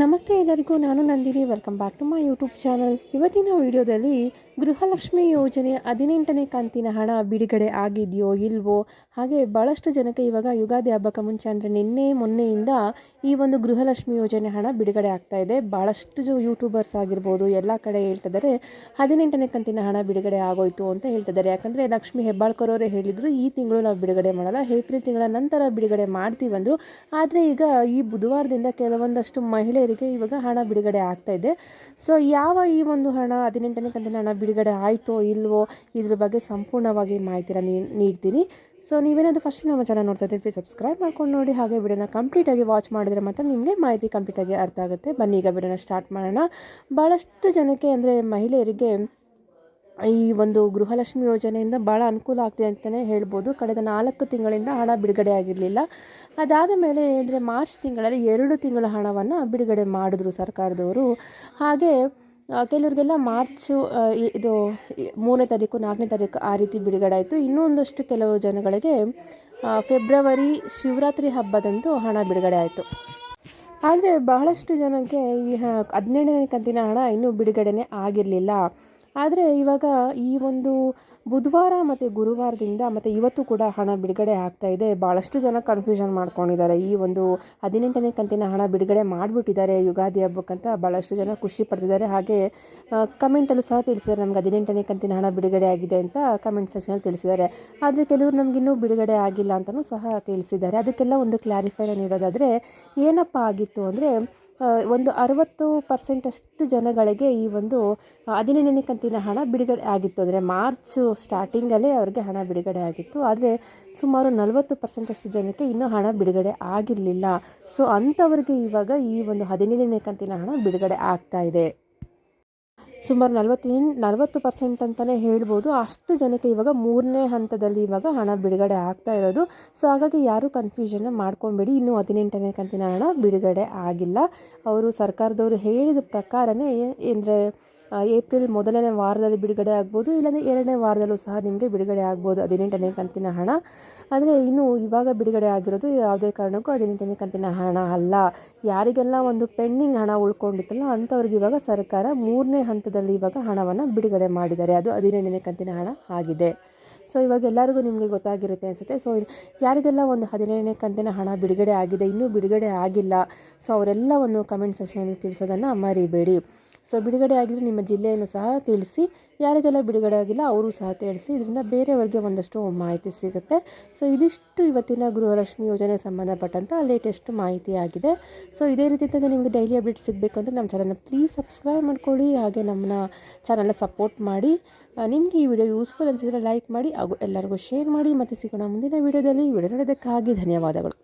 ನಮಸ್ತೆ ಎಲ್ಲರಿಗೂ, ನಾನು Nandini. Welcome back to my YouTube channel. ಇವತ್ತಿನ ವಿಡಿಯೋದಲ್ಲಿ ಗೃಹಲಕ್ಷ್ಮಿ ಯೋಜನೆ ಹದಿನೆಂಟನೇ ಕಂತಿನ ಹಣ ಬಿಡುಗಡೆ ಆಗಿದೆಯೋ ಇಲ್ವೋ, ಹಾಗೆ ಭಾಳಷ್ಟು ಜನಕ್ಕೆ ಇವಾಗ ಯುಗಾದಿ ಹಬ್ಬಕ್ಕೆ ಮುಂಚೆ ಅಂದರೆ ನಿನ್ನೆ ಮೊನ್ನೆಯಿಂದ ಈ ಒಂದು ಗೃಹಲಕ್ಷ್ಮಿ ಯೋಜನೆ ಹಣ ಬಿಡುಗಡೆ ಆಗ್ತಾ ಇದೆ. ಭಾಳಷ್ಟು ಯೂಟ್ಯೂಬರ್ಸ್ ಆಗಿರ್ಬೋದು, ಎಲ್ಲ ಕಡೆ ಹೇಳ್ತಿದ್ದಾರೆ, ಹದಿನೆಂಟನೇ ಕಂತಿನ ಹಣ ಬಿಡುಗಡೆ ಆಗೋಯ್ತು ಅಂತ ಹೇಳ್ತಿದ್ದಾರೆ. ಯಾಕಂದರೆ ಲಕ್ಷ್ಮಿ ಹೆಬ್ಬಾಳ್ಕರವರೇ ಹೇಳಿದರು, ಈ ತಿಂಗಳು ನಾವು ಬಿಡುಗಡೆ ಮಾಡಲ್ಲ, ಏಪ್ರಿಲ್ ತಿಂಗಳ ನಂತರ ಬಿಡುಗಡೆ ಮಾಡ್ತೀವಂದರು ಆದರೆ ಈಗ ಈ ಬುಧವಾರದಿಂದ ಕೆಲವೊಂದಷ್ಟು ಮಹಿಳೆಯರಿಗೆ ಇವಾಗ ಹಣ ಬಿಡುಗಡೆ ಆಗ್ತಾ ಇದೆ. ಸೊ ಯಾವ ಈ ಒಂದು ಹಣ, ಹದಿನೆಂಟನೇ ಕಂತಿನ ಹಣ ಬಿಡುಗಡೆ ಆಯಿತೋ ಇಲ್ವೋ, ಇದ್ರ ಬಗ್ಗೆ ಸಂಪೂರ್ಣವಾಗಿ ಮಾಹಿತಿನ ನೀಡ್ತೀನಿ. ಸೊ ನೀವೇನಾದರೂ ಫಸ್ಟ್ ನಮ್ಮ ಚಾನಲ್ ನೋಡ್ತಾ ಇದ್ದೀವಿ ಪ್ಲೀಸ್ ಸಬ್ಸ್ಕ್ರೈಬ್ ಮಾಡ್ಕೊಂಡು ನೋಡಿ. ಹಾಗೆ ವಿಡಿಯೋನ ಕಂಪ್ಲೀಟಾಗಿ ವಾಚ್ ಮಾಡಿದ್ರೆ ಮಾತ್ರ ನಿಮಗೆ ಮಾಹಿತಿ ಕಂಪ್ಲೀಟಾಗಿ ಅರ್ಥ ಆಗುತ್ತೆ. ಬನ್ನಿ, ಈಗ ವಿಡಿಯೋನ ಸ್ಟಾರ್ಟ್ ಮಾಡೋಣ. ಭಾಳಷ್ಟು ಜನಕ್ಕೆ ಅಂದರೆ ಮಹಿಳೆಯರಿಗೆ ಈ ಒಂದು ಗೃಹಲಕ್ಷ್ಮಿ ಯೋಜನೆಯಿಂದ ಭಾಳ ಅನುಕೂಲ ಆಗ್ತಿದೆ ಅಂತಲೇ ಹೇಳ್ಬೋದು. ಕಳೆದ ನಾಲ್ಕು ತಿಂಗಳಿಂದ ಹಣ ಬಿಡುಗಡೆ ಆಗಿರಲಿಲ್ಲ. ಅದಾದ ಮೇಲೆ ಅಂದರೆ ಮಾರ್ಚ್ ತಿಂಗಳಲ್ಲಿ ಎರಡು ತಿಂಗಳ ಹಣವನ್ನು ಬಿಡುಗಡೆ ಮಾಡಿದ್ರು ಸರ್ಕಾರದವರು. ಹಾಗೆ ಕೆಲವರಿಗೆಲ್ಲ ಮಾರ್ಚು ಇದು ಮೂರನೇ ತಾರೀಕು, ನಾಲ್ಕನೇ ತಾರೀಕು ಆ ರೀತಿ ಬಿಡುಗಡೆ ಆಯಿತು. ಇನ್ನೊಂದಷ್ಟು ಕೆಲವು ಜನಗಳಿಗೆ ಫೆಬ್ರವರಿ ಶಿವರಾತ್ರಿ ಹಬ್ಬದಂದು ಹಣ ಬಿಡುಗಡೆ ಆಯಿತು. ಆದರೆ ಬಹಳಷ್ಟು ಜನಕ್ಕೆ ಈ ಹದಿನೇಳನೇ ಕಂತಿನ ಹಣ ಇನ್ನೂ ಬಿಡುಗಡೆನೇ ಆಗಿರಲಿಲ್ಲ. ಆದರೆ ಇವಾಗ ಈ ಒಂದು ಬುಧವಾರ ಮತ್ತು ಗುರುವಾರದಿಂದ ಮತ್ತು ಇವತ್ತು ಕೂಡ ಹಣ ಬಿಡುಗಡೆ ಆಗ್ತಾ ಇದೆ. ಭಾಳಷ್ಟು ಜನ ಕನ್ಫ್ಯೂಷನ್ ಮಾಡ್ಕೊಂಡಿದ್ದಾರೆ. ಈ ಒಂದು ಹದಿನೆಂಟನೇ ಕಂತಿನ ಹಣ ಬಿಡುಗಡೆ ಮಾಡಿಬಿಟ್ಟಿದ್ದಾರೆ ಯುಗಾದಿ ಹಬ್ಬಕ್ಕಂತ ಭಾಳಷ್ಟು ಜನ ಖುಷಿ ಪಡ್ತಿದ್ದಾರೆ. ಹಾಗೆ ಕಮೆಂಟಲ್ಲೂ ಸಹ ತಿಳಿಸಿದ್ದಾರೆ. ನಮ್ಗೆ ಹದಿನೆಂಟನೇ ಕಂತಿನ ಹಣ ಬಿಡುಗಡೆ ಆಗಿದೆ ಅಂತ ಕಮೆಂಟ್ ಸೆಕ್ಷನಲ್ಲಿ ತಿಳಿಸಿದ್ದಾರೆ. ಆದರೆ ಕೆಲವರು ನಮಗಿನ್ನೂ ಬಿಡುಗಡೆ ಆಗಿಲ್ಲ ಅಂತಲೂ ಸಹ ತಿಳಿಸಿದ್ದಾರೆ. ಅದಕ್ಕೆಲ್ಲ ಒಂದು ಕ್ಲಾರಿಫೈನ ನೀಡೋದಾದರೆ ಏನಪ್ಪ ಆಗಿತ್ತು ಅಂದರೆ ಒಂದು ಅರವತ್ತು ಪರ್ಸೆಂಟಷ್ಟು ಜನಗಳಿಗೆ ಈ ಒಂದು ಹದಿನೆಂಟನೇ ಕಂತಿನ ಹಣ ಬಿಡುಗಡೆ ಆಗಿತ್ತು. ಅಂದರೆ ಮಾರ್ಚ್ ಸ್ಟಾರ್ಟಿಂಗಲ್ಲೇ ಅವ್ರಿಗೆ ಹಣ ಬಿಡುಗಡೆ ಆಗಿತ್ತು. ಆದರೆ ಸುಮಾರು ನಲವತ್ತು ಪರ್ಸೆಂಟಷ್ಟು ಜನಕ್ಕೆ ಇನ್ನೂ ಹಣ ಬಿಡುಗಡೆ ಆಗಿರಲಿಲ್ಲ. ಸೊ ಅಂಥವ್ರಿಗೆ ಇವಾಗ ಈ ಒಂದು ಹದಿನೇಳನೇ ಕಂತಿನ ಹಣ ಬಿಡುಗಡೆ ಆಗ್ತಾ ಇದೆ. ಸುಮಾರು ನಲವತ್ತೇನು, ನಲವತ್ತು ಪರ್ಸೆಂಟ್ ಅಂತಲೇ ಹೇಳ್ಬೋದು. ಅಷ್ಟು ಜನಕ್ಕೆ ಇವಾಗ ಮೂರನೇ ಹಂತದಲ್ಲಿ ಇವಾಗ ಹಣ ಬಿಡುಗಡೆ ಆಗ್ತಾ ಇರೋದು. ಸೊ ಹಾಗಾಗಿ ಯಾರೂ ಕನ್ಫ್ಯೂಷನ್ ಮಾಡ್ಕೊಬೇಡಿ. ಇನ್ನೂ ಹದಿನೆಂಟನೇ ಕಂತಿನ ಹಣ ಬಿಡುಗಡೆ ಆಗಿಲ್ಲ. ಅವರು ಸರ್ಕಾರದವರು ಹೇಳಿದ ಪ್ರಕಾರನೇ ಅಂದರೆ ಏಪ್ರಿಲ್ ಮೊದಲನೇ ವಾರದಲ್ಲಿ ಬಿಡುಗಡೆ ಆಗ್ಬೋದು, ಇಲ್ಲಾಂದರೆ ಎರಡನೇ ವಾರದಲ್ಲೂ ಸಹ ನಿಮಗೆ ಬಿಡುಗಡೆ ಆಗ್ಬೋದು. ಹದಿನೆಂಟನೇ ಕಂತಿನ ಹಣ. ಆದರೆ ಇನ್ನು ಇವಾಗ ಬಿಡುಗಡೆ ಆಗಿರೋದು ಯಾವುದೇ ಕಾರಣಕ್ಕೂ ಹದಿನೆಂಟನೇ ಕಂತಿನ ಹಣ ಅಲ್ಲ. ಯಾರಿಗೆಲ್ಲ ಒಂದು ಪೆಂಡಿಂಗ್ ಹಣ ಉಳ್ಕೊಂಡಿತ್ತಲ್ಲ, ಅಂಥವ್ರಿಗೆ ಇವಾಗ ಸರ್ಕಾರ ಮೂರನೇ ಹಂತದಲ್ಲಿ ಇವಾಗ ಹಣವನ್ನು ಬಿಡುಗಡೆ ಮಾಡಿದ್ದಾರೆ. ಅದು ಹದಿನೆಂಟನೇ ಕಂತಿನ ಹಣ ಆಗಿದೆ. ಸೊ ಇವಾಗ ಎಲ್ಲರಿಗೂ ನಿಮಗೆ ಗೊತ್ತಾಗಿರುತ್ತೆ ಅನಿಸುತ್ತೆ. ಸೊ ಯಾರಿಗೆಲ್ಲ ಒಂದು ಹದಿನೇಳನೇ ಕಂತಿನ ಹಣ ಬಿಡುಗಡೆ ಆಗಿದೆ, ಇನ್ನೂ ಬಿಡುಗಡೆ ಆಗಿಲ್ಲ, ಸೊ, ಅವರೆಲ್ಲ ಒಂದು ಕಮೆಂಟ್ ಸೆಕ್ಷನಲ್ಲಿ ತಿಳಿಸೋದನ್ನು ಮರಿಬೇಡಿ. ಸೊ ಬಿಡುಗಡೆ ಆಗಿದ್ರೆ ನಿಮ್ಮ ಜಿಲ್ಲೆಯನ್ನು ಸಹ ತಿಳಿಸಿ, ಯಾರಿಗೆಲ್ಲ ಬಿಡುಗಡೆ ಆಗಿಲ್ಲ ಅವರು ಸಹ ತಿಳಿಸಿ, ಇದರಿಂದ ಬೇರೆಯವರಿಗೆ ಒಂದಷ್ಟು ಮಾಹಿತಿ ಸಿಗುತ್ತೆ. ಸೊ ಇದಿಷ್ಟು ಇವತ್ತಿನ ಗೃಹಲಕ್ಷ್ಮಿ ಯೋಜನೆ ಸಂಬಂಧಪಟ್ಟಂಥ ಲೇಟೆಸ್ಟ್ ಮಾಹಿತಿ ಆಗಿದೆ ಸೊ ಇದೇ ರೀತಿ ನಿಮಗೆ ಡೈಲಿ ಅಪ್ಡೇಟ್ ಸಿಗಬೇಕು ಅಂದರೆ ನಮ್ಮ ಚಾನಲ್ನ ಪ್ಲೀಸ್ ಸಬ್ಸ್ಕ್ರೈಬ್ ಮಾಡ್ಕೊಳ್ಳಿ, ಹಾಗೆ ನಮ್ಮನ್ನ ಚಾನಲ್ನ ಸಪೋರ್ಟ್ ಮಾಡಿ. ನಿಮಗೆ ಈ ವಿಡಿಯೋ ಯೂಸ್ಫುಲ್ ಅನಿಸಿದರೆ ಲೈಕ್ ಮಾಡಿ, ಹಾಗೂ ಎಲ್ಲರಿಗೂ ಶೇರ್ ಮಾಡಿ. ಮತ್ತು ಸಿಗೋಣ ಮುಂದಿನ ವಿಡಿಯೋದಲ್ಲಿ ವಿಡಿಯೋ ನೋಡೋದಕ್ಕಾಗಿ ಧನ್ಯವಾದಗಳು.